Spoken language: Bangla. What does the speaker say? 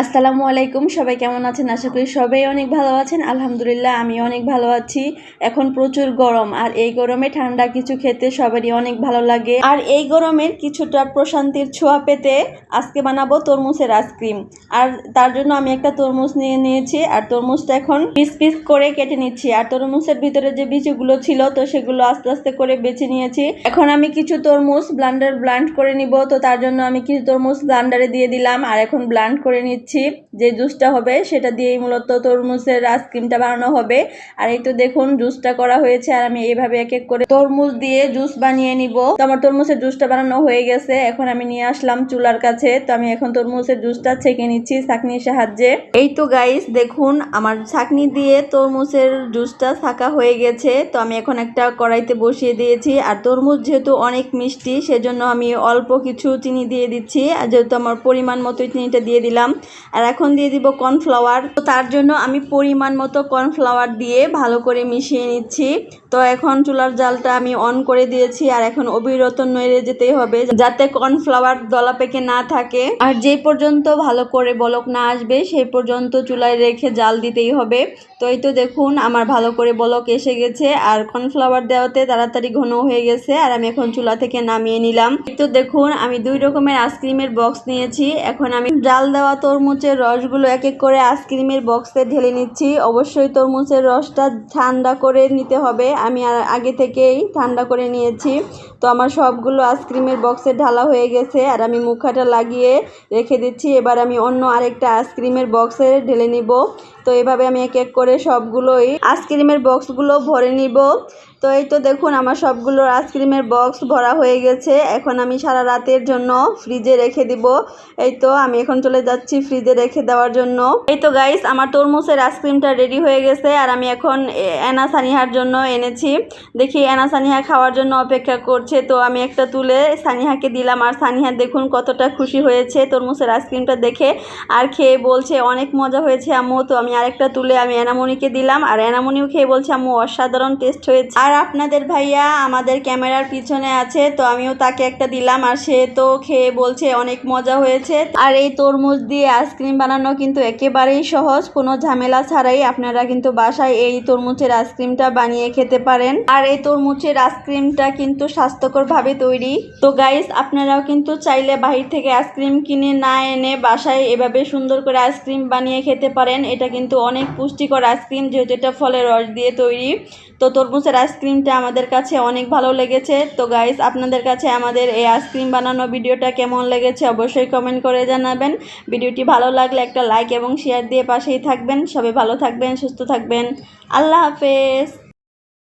আসসালামু আলাইকুম, সবাই কেমন আছেন? আশা করি সবাই অনেক ভালো আছেন। আলহামদুলিল্লাহ, আমি অনেক ভালো আছি। এখন প্রচুর গরম, আর এই গরমে ঠান্ডা কিছু খেতে সবারই অনেক ভালো লাগে। আর এই গরমের কিছুটা প্রশান্তির ছোঁয়া পেতে আজকে বানাবো তরমুজের আইসক্রিম। আর তার জন্য আমি একটা তরমুজ নিয়ে নিয়েছি, আর তরমুজটা এখন পিস পিস করে কেটে নিচ্ছি। আর তরমুজের ভিতরে যে বীজগুলো ছিল, তো সেগুলো আস্তে আস্তে করে বেছে নিয়েছি। এখন আমি কিছু তরমুজ ব্লান্ডার ব্লান্ড করে নিব, তো তার জন্য আমি কিছু তরমুজ ব্লান্ডারে দিয়ে দিলাম, আর এখন ব্লান্ড করে নিচ্ছি। যে জুসটা হবে সেটা দিয়েই মূলত তরমুজের আইসক্রিমটা বানানো হবে। আর এই তো দেখুন, জুসটা করা হয়েছে আর আমি এইভাবে এক এক করে তরমুজ দিয়ে জুস বানিয়ে নিব। তো আমার তরমুজের জুসটা বানানো হয়ে গেছে, এখন আমি নিয়ে আসলাম চুলার কাছে। তো আমি এখন তরমুজের জুসটা ছেঁকে নিচ্ছি ছাঁকনির সাহায্যে। এই তো গাইস দেখুন, আমার ছাঁকনি দিয়ে তরমুজের জুসটা ছাঁকা হয়ে গেছে। তো আমি এখন একটা কড়াইতে বসিয়ে দিয়েছি। আর তরমুজ যেহেতু অনেক মিষ্টি, সেজন্য আমি অল্প কিছু চিনি দিয়ে দিচ্ছি। আর যেহেতু আমার পরিমাণ মতো চিনিটা দিয়ে দিলাম আর এখন দিয়ে দিব কর্নফ্লাওয়ার তো তার জন্য আমি পরিমাণ মতো কর্নফ্লাওয়ার দিয়ে ভালো করে মিশিয়ে নিচ্ছি। তো এখন চুলার জালটা আমি অন করে দিয়েছি আর এখন অবিরত নড়ে যেতেই হবে যাতে কর্নফ্লাওয়ার দলা পেকে না থাকে। আর যে পর্যন্ত ভালো করে বলক না আসবে সেই পর্যন্ত চুলায় রেখে জাল দিতেই হবে। তো এই তো দেখুন, আমার ভালো করে বলক এসে গেছে আর কর্নফ্লাওয়ার দেওয়াতে তাড়াতাড়ি ঘন হয়ে গেছে আর আমি এখন চুলা থেকে নামিয়ে নিলাম। তো দেখুন, আমি দুই রকমের আইসক্রিমের বক্স নিয়েছি। এখন আমি জাল দেওয়া তরমুজের রসগুলো এক এক করে আইসক্রিমের বক্সে ঢেলে নিচ্ছি। অবশ্যই তরমুজের রসটা ঠান্ডা করে নিতে হবে। আমি আর আগে থেকেই ঠান্ডা করে নিয়েছি। তো আমার সবগুলো আইসক্রিমের বক্সে ঢালা হয়ে গেছে আর আমি মুখাটা লাগিয়ে রেখে দিচ্ছি। এবার আমি অন্য আরেকটা আইসক্রিমের বক্সে ঢেলে নিব। তো এভাবে আমি এক এক করে সবগুলোই আইসক্রিমের বক্সগুলো ভরে নিব। তো এই তো দেখুন, আমার সবগুলো আইসক্রিমের বক্স ভরা হয়ে গেছে। এখন আমি সারা রাতের জন্য ফ্রিজে রেখে দিব। এই তো, আমি এখন চলে যাচ্ছি ফ্রিজে রেখে দেওয়ার জন্য। এই তো গাইস আমার তরমুজের আইসক্রিমটা রেডি হয়ে গেছে আর আমি এখন এনা সানিহার জন্য এনেছি। দেখি এনা সানিহা খাওয়ার জন্য অপেক্ষা করছে। তো আমি একটা তুলে সানিহাকে দিলাম আর সানিহা দেখুন কতটা খুশি হয়েছে তরমুজের আইসক্রিমটা দেখে। আর খেয়ে বলছে, অনেক মজা হয়েছে আম্মু। তো আমি আরেকটা তুলে আমি এনামনিকে দিলাম। আর এনামনিও খেয়ে বলছে, আম্মু, অসাধারণ টেস্ট হয়েছে। আর আপনাদের ভাইয়া আমাদের ক্যামেরার পিছনে আছে, তো আমিও তাকে একটা দিলাম আর সে তো খেয়ে বলছে অনেক মজা হয়েছে। আর এই তরমুজ দিয়ে আইসক্রিম বানানো কিন্তু একেবারেই সহজ, কোনো ঝামেলা ছাড়াই আপনারা কিন্তু বাসায় এই তরমুজের আইসক্রিমটা বানিয়ে খেতে পারেন। আর এই তরমুজের আইসক্রিমটা কিন্তু স্বাস্থ্যকরভাবে তৈরি। তো গাইস আপনারাও কিন্তু চাইলে বাহির থেকে আইসক্রিম কিনে না এনে বাসায় এভাবে সুন্দর করে আইসক্রিম বানিয়ে খেতে পারেন। এটা কিন্তু অনেক পুষ্টিকর আইসক্রিম যেহেতু এটা ফলের রস দিয়ে তৈরি। তো তরমুজের আইসক্রিমটা আমাদের কাছে অনেক ভালো লেগেছে। তো গাইস আপনাদের কাছে আমাদের এই আইসক্রিম বানানো ভিডিওটা কেমন লেগেছে অবশ্যই কমেন্ট করে জানাবেন। ভিডিওটি ভালো লাগলে একটা লাইক এবং শেয়ার দিয়ে পাশেই থাকবেন। সবাই ভালো থাকবেন, সুস্থ থাকবেন। আল্লাহ হাফেজ।